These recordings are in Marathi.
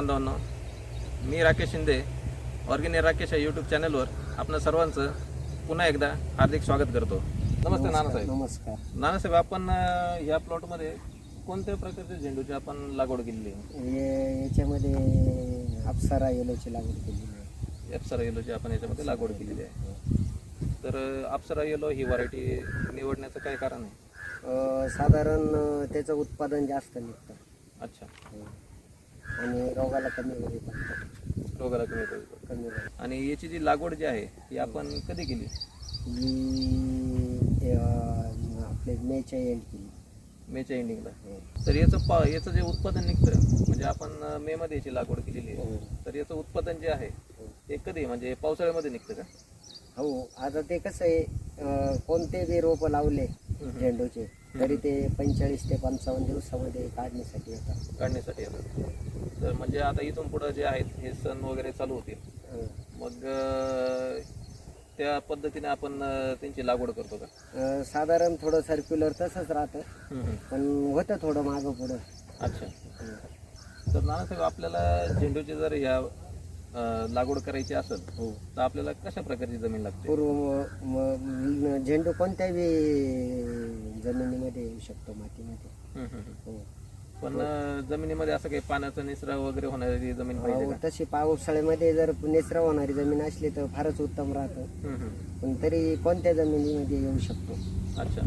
बांधवांनो मी राकेश शिंदे ऑर्गेनिक राकेश या यूट्यूब चॅनलवर आपणा सर्वांचं पुन्हा एकदा हार्दिक स्वागत करतो. नमस्ते नानासाहेब. नमस्कार. नानासाहेब आपण अं, या प्लॉटमध्ये कोणत्या प्रकारच्या झेंडूची आपण लागवड केलेली आहे हे- याच्यामध्ये अप्सरा येलोची लागवड केलेली आहे. अप्सरा येलोची आपण याच्यामध्ये लागवड केलेली आहे. तर अं, अप्सरा येलो ही व्हरायटी निवडण्याचं काय कारण आहे? अं, साधारण अं, त्याचं उत्पादन जास्त निघतं. अच्छा. हो. आणि रोगाला कमी पडतं रोगाला कमी पडतो कमी वेळ आणि याची जी लागवड जी आहे ही आपण कधी केली? ही अं, आपले मेच्या एंड केली. मेच्या एंडिंगला हो. तर याचं पा याचं जे उत्पादन निघतं म्हणजे आपण मे मध्ये याची लागवड केलेली आहे. हो. तर याचं उत्पादन जे आहे ते कधी म्हणजे पावसाळ्यामध्ये निघतं का? हो आता ते कसं आहे अं, कोणते बी रोपं लावले झेंडूचे तरी ते पंचेचाळीस ते पंचावन्न दिवसामध्ये काढण्यासाठी येतात. काढण्यासाठी येतात. तर म्हणजे आता इथून पुढं जे आहेत हे सण वगैरे चालू होतील. मग अं, त्या पद्धतीने आपण अं, त्यांची लागवड करतो का? अं, साधारण थोडं सर्क्युलर तसंच राहतं. पण होतं थोडं मागं पुढं. अच्छा. तर नानासाहेब आपल्याला झेंडूची जर या अं, लागवड करायची असेल हो. तर आपल्याला कशा प्रकारची जमीन लागते? पूर्व झेंडू कोणत्याही जमिनीमध्ये येऊ शकतो मातीमध्ये. हो. पण जमिनीमध्ये असं काही पाण्याचा निचरा वगैरे होणारी जमीन पाहिजे तशी पावसाळ्यामध्ये जर निचरा होणारी जमीन असली तर फारच उत्तम राहतं. पण तरी कोणत्या जमिनीमध्ये येऊ शकतो? अच्छा.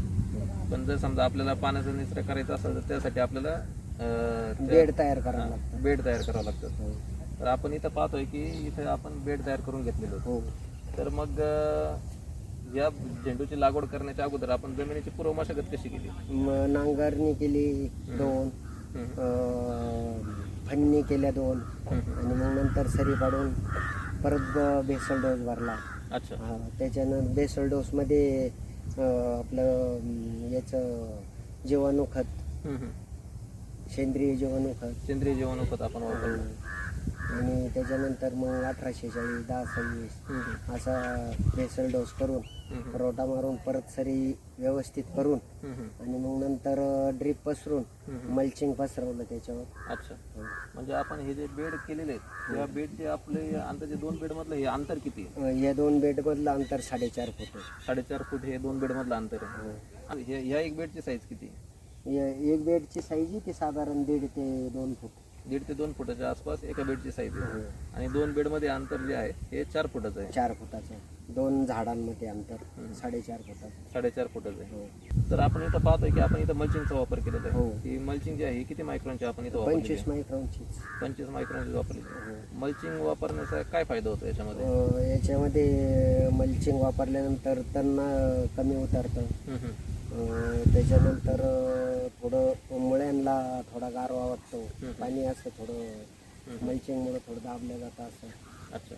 पण जर समजा आपल्याला पाण्याचा निचरा करायचा असेल तर त्यासाठी आपल्याला बेड तयार करावं लागतं. बेड तयार करावं लागतं. हो. तर आपण इथं पाहतोय की इथं आपण बेड तयार करून घेतलेलो हो. तर मग या झेंडूची लागवड करण्याच्या अगोदर आपण जमिनीची पूर्व मशागत कशी केली? म- नांगरणी केली दोन हम्म. अं, फन्नी केल्या दोन हम्म. आणि मग नंतर सरी पाडून परत ब- बेसल डोस भरला. अच्छा. हा, त्याच्यानं बेसल डोसमध्ये अं, आपलं अं, याचं जीवाणू खत हम्म, हम्म. सेंद्रिय जीवाणू खत. सेंद्रिय जीवाणूखत आपण वापरलं. आणि त्याच्यानंतर मग अठराशे चाळीस दहा सव्वीस. असा बेसल डोस करून रोटा मारून परत सरी व्यवस्थित करून. आणि मग नंतर ड्रीप पसरून. मल्चिंग पसरवलं त्याच्यावर. अच्छा. म्हणजे आपण हे जे बेड केलेले आहेत या बेडचे आपले अंदाजे दोन बेड मधलं हे अंतर किती या दोन बेडमधलं अंतर साडेचार फूट साडेचार फूट हे दोन बेड मधलं अंतर आहे. हो. हे- ह्या एक बेडची साईज किती एक बेडची साईज आहे ती साधारण दीड ते दोन फूट. दीड ते दोन फुटाच्या आसपास एका बेडची साईज आहे. हो. आणि दोन बेडमध्ये अंतर जे आहे हे चार फुटाचं आहे. चार फुटाचं दोन झाडांमध्ये अंतर. साडेचार फुटाचं साडेचार फुटाचं आहे. हो. तर आपण इथं पाहतोय की आपण इथं मल्चिंगचा वापर केलेला हो. आहे. ही. मल्चिंग जी आहे ही किती मायक्रॉनची आपण इथं वापरली पंचवीस मायक्रॉनचीच पंचवीस मायक्रॉनची वापरली हो. मल्चिंग वापरण्याचा काय फायदा होतो याच्यामध्ये? याच्यामध्ये मल्चिंग वापरल्यानंतर त्यांना कमी उतरतं. त्याच्यानंतर थोडं मुळ्यांना थोडा गारवा वाटतो. पाणी असं थोडं मल्चिंगमुळे थोडं दाबलं जातं असं. अच्छा.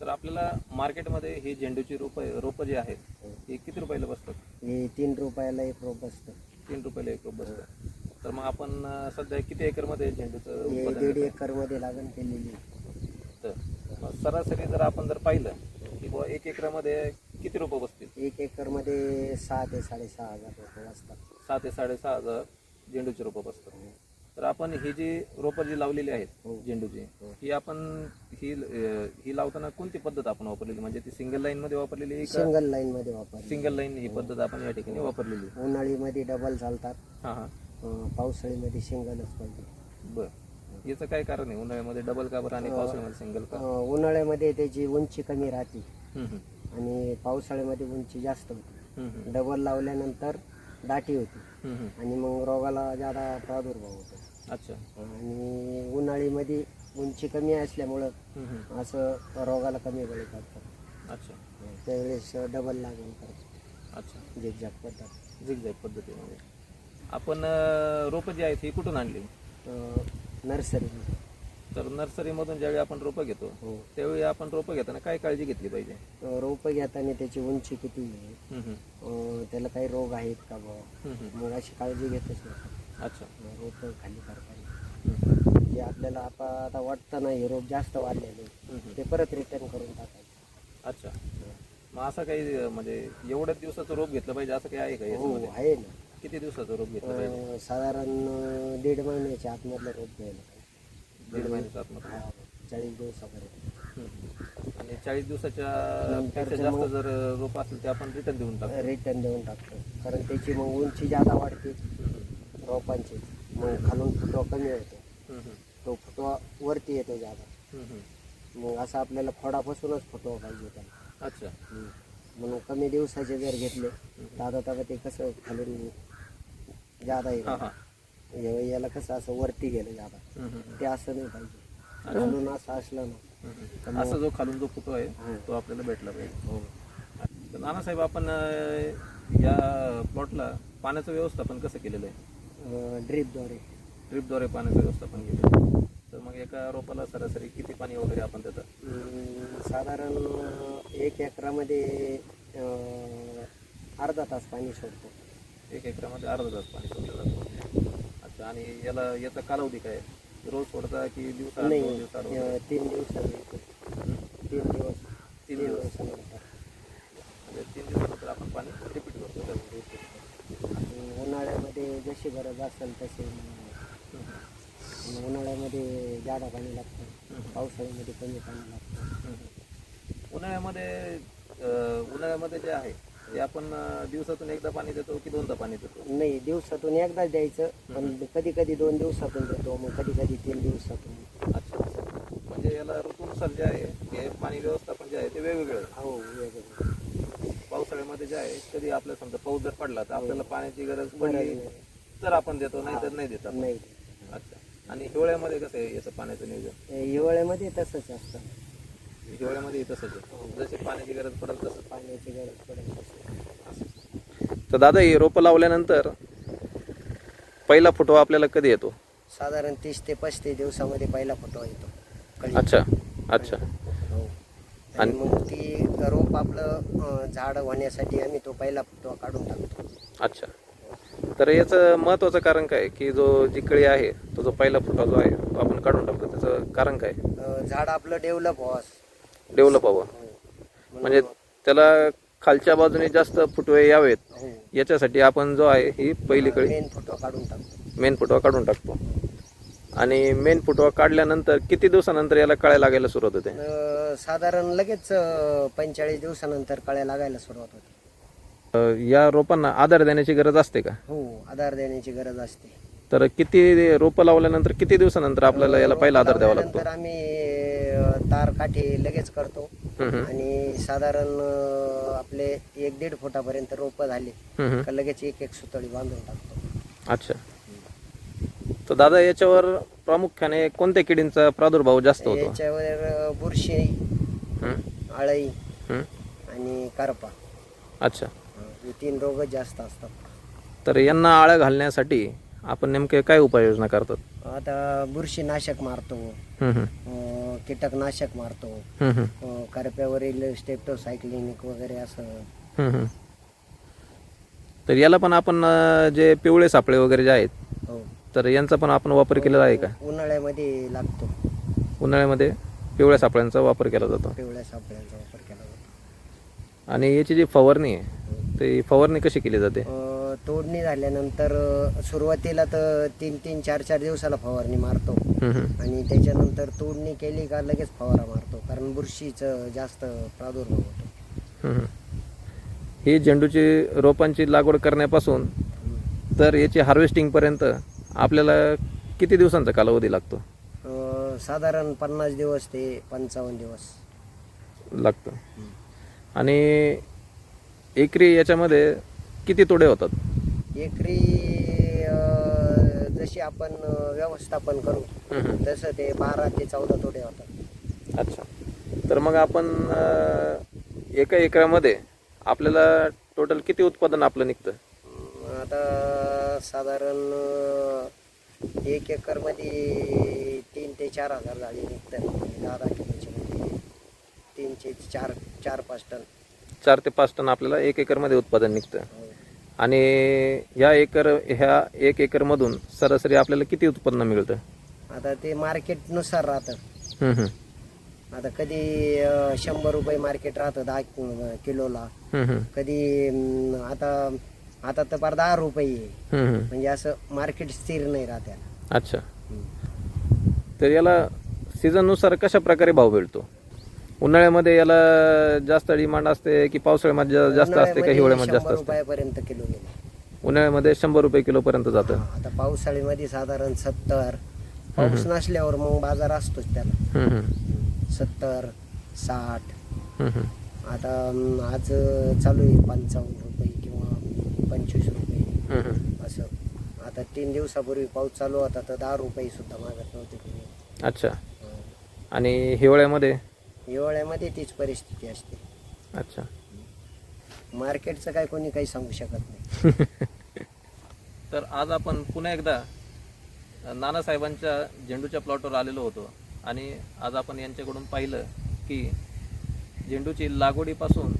तर आपल्याला मार्केटमध्ये ही झेंडूची रोप रोपं जी आहेत हो. किती रुपयाला बसतात? हे तीन रुपयाला एक रोप असतं तीन रुपयाला एक रोप बसतं. तर मग आपण सध्या किती एकरमध्ये झेंडूचं दीड? एकरमध्ये लागण केलेली तर मग सरासरी जर आपण जर पाहिलं की बुवा एक एकरामध्ये किती रोपं बसतील एक एकरमध्ये सहा ते साडेसहा हजार रुपये असतात सहा ते साडेसहा हजार झेंडूची रोपं बसतात. तर आपण ही जी रोपं जी लावलेली आहेत हो. झेंडूची हो. ही आपण ही अं, ही लावताना कोणती पद्धत आपण वापरलेली? म्हणजे ती सिंगल लाईन मध्ये वापरलेली आहे का? सिंगल लाईन मध्ये वापर सिंगल लाईन ही पद्धत आपण या ठिकाणी वापरलेली आहे. उन्हाळीमध्ये डबल चालतात. हा हा. अं, पावसाळीमध्ये सिंगलच पाहिजे बर. याचं काय कारण आहे? उन्हाळ्यामध्ये डबल का बरं आणि पावसाळ्यामध्ये सिंगल का? अं, उन्हाळ्यामध्ये त्याची उंची कमी राहते. हम्म, हम्म. आणि पावसाळ्यामध्ये उंची जास्त होती. डबल लावल्यानंतर दाटी होती. आणि मग रोगाला जादा प्रादुर्भाव होतो. अच्छा. आणि उन्हाळीमध्ये उंची कमी असल्यामुळं. असं रोगाला कमी बळी पडतात. अच्छा. त्यावेळेस डबल करतो अच्छा. झिकझॅक पद्धत. झिगझॅग पद्धतीमध्ये. आपण रोपं जी आहेत ही कुठून आणली? नर्सरी तर नर्सरीमधून ज्यावेळी आपण रोपं घेतो हो. त्यावेळी आपण रोपं घेताना काय काळजी घेतली पाहिजे? रोपं घेताना त्याची उंची किती आहे? हम्म, हम्म. अं, त्याला काही रोग आहेत का बुवा? हम्म, हम्म. मग अशी काळजी घेतच नाही. अच्छा. रोपं खाली करताना. हम्म, म्हणजे आपल्याला आता आता वाटतं ना हे रोप जास्त वाढलेले हम्म. ते परत रिटर्न करून टाकायचं. अच्छा. मग असं काही अं, म्हणजे एवढ्याच दिवसाचं रोप घेतलं पाहिजे असं काही आहे का हो याच्यामध्ये आहे ना. किती दिवसाचं रोप घेतलं पाहिजे? अं, साधारण अं, दीड महिन्याच्या आतमधलं रोप घ्यायला. दीड महिन्याच्या आतमध्ये. चाळीस दिवसापर्यंत. आणि चाळीस दिवसाच्या पेक्षा जास्त जर रोप असेल ते आपण रिटर्न देऊन टाकतो. रिटर्न देऊन टाकतो. कारण त्याची मग उंची जादा वाढते. रोपांची मग खालून फुटवा कमी होतो. तो फुटवा वरती येतो जादा. मग असं आपल्याला खोडापासूनच फुटवा पाहिजे त्याला अच्छा. म्हणून कमी दिवसाचे जर घेतले तर आता ते कसं खालून जादा येईल याला कसं असं वरती गेलं जादा हम्म, ते असं नाही पाहिजे. खालून असं असलं ना. असा जो खालून जो फोटो आहे. तो आपल्याला भेटला पाहिजे. हो. तर नानासाहेब आपण या प्लॉटला पाण्याचं व्यवस्थापन कसं केलेलं आहे? ड्रीपद्वारे. ड्रिपद्वारे पाण्याचं व्यवस्थापन आहे. तर मग एका रोपाला सरासरी किती पाणी वगैरे आपण त्याचं साधारण एक एकरामध्ये अर्धा तास पाणी सोडतो. एक एकरामध्ये अर्धा तास पाणी सोडलं जातं आणि याला याचा कालावधी काय? रोज सोडता की दिवसा नाही दोन दिवसाआड वगैरे? अं, तीन दिवसांनी तीन दिवस तीन दिवस. म्हणजे तीन दिवसानंतर आपण पाणी रिपीट करतो त्यामध्ये. आणि उन्हाळ्यामध्ये जशी गरज असेल तसे. उन्हाळ्यामध्ये जादा पाणी लागतं. पावसाळ्यामध्ये कमी पाणी लागतं. उन्हाळ्यामध्ये अं, उन्हाळ्यामध्ये जे आहे ते आपण अं, दिवसातून एकदा पाणी देतो की दोनदा पाणी देतो? नाही दिवसातून एकदाच द्यायचं पण कधी कधी दोन दिवसातून देतो मग कधी कधी तीन दिवसातून. अच्छा म्हणजे याला ऋतूनुसार जे आहे हे पाणी व्यवस्थापन जे आहे ते वेगवेगळं आहे. हो वेगळं पावसाळ्यामध्ये जे आहे कधी आपल्या समजा पाऊस जर पडला तर आपल्याला पाण्याची गरज पडली. तर आपण देतो नाही तर नाही देत आपण. नाही. अच्छा. आणि हिवाळ्यामध्ये कसं आहे याचं पाण्याचं नियोजन? हिवाळ्यामध्ये तसंच असतं. हिवाळ्यामध्ये तसंच आहे जशी पाण्याची गरज पडेल तसं पाण्याची गरज पडेल तसं. तर दादा ही रोपं लावल्यानंतर पहिला फोटो आपल्याला कधी येतो? साधारण तीस ते पस्तीस दिवसामध्ये पहिला फोटो येतो. अच्छा अच्छा. हो. आणि मग ती रोप आपलं झाड होण्यासाठी आम्ही तो पहिला फोटो काढून टाकतो. अच्छा. तर याचं महत्वाचं कारण काय? की जो जी कळी आहे तो जो पहिला फोटो जो आहे तो आपण काढून टाकतो. त्याचं कारण काय? झाड आपलं डेव्हलप व्हावं डेव्हलप व्हावं हो. म्हणजे त्याला खालच्या बाजूने जास्त फुटवे यावेत. याच्यासाठी आपण जो आहे ही पहिली कळी काढून टाकतो. मेन फुटवा काढून टाकतो. आणि मेन फुटवा काढल्यानंतर किती दिवसानंतर याला कळ्या लागायला सुरुवात होते? साधारण लगेच पंचेचाळीस दिवसानंतर कळ्या लागायला सुरुवात होते. या रोपांना आधार देण्याची गरज असते का? हो आधार देण्याची गरज असते. तर किती रोपं लावल्यानंतर किती दिवसानंतर आपल्याला याला पहिला आधार द्यावा लागतो? आम्ही तार काठी लगेच करतो. आणि साधारण आपले एक दीड फुटापर्यंत रोपं झाली. का लगेच एक एक सुतळी बांधून टाकतो. अच्छा. तर दादा याच्यावर प्रामुख्याने कोणत्या किडींचा प्रादुर्भाव जास्त होतो? याच्यावर बुरशी आळई. आणि करपा. अच्छा. हे तीन रोग जास्त असतात. तर यांना आळ्या घालण्यासाठी आपण नेमके काय उपाययोजना करतात? आता बुरशीनाशक मारतो हम्म, हम्म, अं, कीटकनाशक मारतो हम्म, हम्म, अं, करप्यावरील स्टेप्टोसायक्लिनिक वगैरे असं. हम्म, हम्म. तर याला पण आपण अ, जे पिवळे सापळे वगैरे जे आहेत हो. तर यांचा पण आपण वापर केलेला आहे का? उन्हाळ्यामध्ये लागतो. उन्हाळ्यामध्ये पिवळ्या सापळ्यांचा वापर केला जातो. पिवळ्या सापळ्यांचा वापर केला जातो. आणि याची जी फवारणी आहे ती फवारणी कशी केली जाते? अं, तोडणी झाल्यानंतर सुरुवातीला तर तीन तीन चार चार दिवसाला फवारणी मारतो. आणि त्याच्यानंतर तोडणी केली का लगेच फवारा मारतो कारण बुरशीचं जास्त प्रादुर्भाव होतो. ही झेंडूची रोपांची लागवड करण्यापासून तर याची हार्वेस्टिंगपर्यंत आपल्याला किती दिवसांचा कालावधी लागतो? साधारण पन्नास दिवस ते पंचावन्न दिवस. लागतो. आणि एकरी याच्यामध्ये किती तोडे होतात? एकरी अं, जशी आपण अं, व्यवस्थापन करू हम्म. तसं ते बारा ते चौदा तोडे होतात. अच्छा. तर मग आपण अं, एका एकरामध्ये आपल्याला टोटल किती उत्पादन आपलं निघतं? अं, आता साधारण अं, एक एकरमध्ये तीन ते चार हजार झाडी निघतात. म्हणजे दहा दहा किलोची म्हणजे तीनशे चार चार पाच टन. चार ते पाच टन आपल्याला एक एकरमध्ये उत्पादन निघतं. हो. आणि ह्या एकर ह्या एक एकरमधून सरासरी आपल्याला किती उत्पन्न मिळतं आता ते मार्केटनुसार राहतं हम्म, हम्म. आता कधी अं, शंभर रुपये मार्केट राहतं दहा कि- किलोला हम्म, हम्म. कधी अं, आता आता तर फार दहा रुपये आहे. हम्म, हम्म. म्हणजे असं मार्केट स्थिर नाही राहत्या अच्छा तर याला सीझननुसार कशा प्रकारे भाव भेटतो उन्हाळ्यामध्ये याला जास्त डिमांड असते की पावसाळ्यामध्ये जा- जास्त असते का हिवाळ्यामध्ये जास्त असते? रुपयापर्यंत किलो गेले. उन्हाळ्यामध्ये शंभर रुपये किलोपर्यंत जातं. आता पावसाळीमध्ये साधारण सत्तर. पाऊस नसल्यावर मग बाजार असतोच त्याला. हम्म, हम्म. सत्तर साठ. हम्म, हम्म. आता अं, आज चालू आहे पंचावन्न रुपये किंवा पंचवीस रुपये. हम्म, हम्म. असं. आता तीन दिवसापूर्वी पाऊस चालू होता तर दहा रुपये सुद्धा मागत नव्हते कोणी. अच्छा. आणि हिवाळ्यामध्ये? हिवाळ्यामध्ये तीच परिस्थिती असते. अच्छा. मार्केटचं काय कोणी काही सांगू शकत नाही. तर आज आपण पुन्हा एकदा नानासाहेबांच्या झेंडूच्या प्लॉटवर आलेलो होतो. आणि आज आपण यांच्याकडून पाहिलं की झेंडूची लागवडीपासून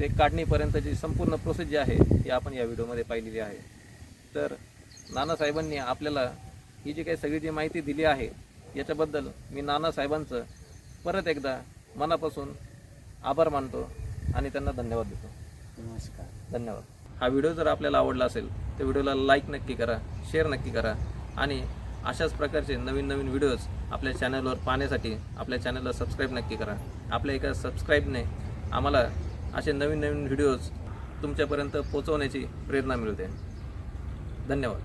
ते काढणीपर्यंतची संपूर्ण प्रोसेस जी आहे ती आपण या व्हिडिओमध्ये पाहिलेली आहे. तर नानासाहेबांनी आपल्याला ही जी काही सगळी जी माहिती दिली आहे याच्याबद्दल मी नानासाहेबांचं परत एकदा मनापासून आभार मानतो आणि त्यांना धन्यवाद देतो. नमस्कार. धन्यवाद. हा व्हिडिओ जर आपल्याला आवडला असेल तर व्हिडिओला लाईक नक्की करा शेअर नक्की करा आणि अशाच प्रकारचे नवीन नवीन व्हिडिओज आपल्या चॅनलवर पाहण्यासाठी आपल्या चॅनलला सबस्क्राईब नक्की करा. आपल्या एका सबस्क्राईबने आम्हाला असे नवीन नवीन व्हिडिओज तुमच्यापर्यंत पोहोचवण्याची प्रेरणा मिळते. धन्यवाद.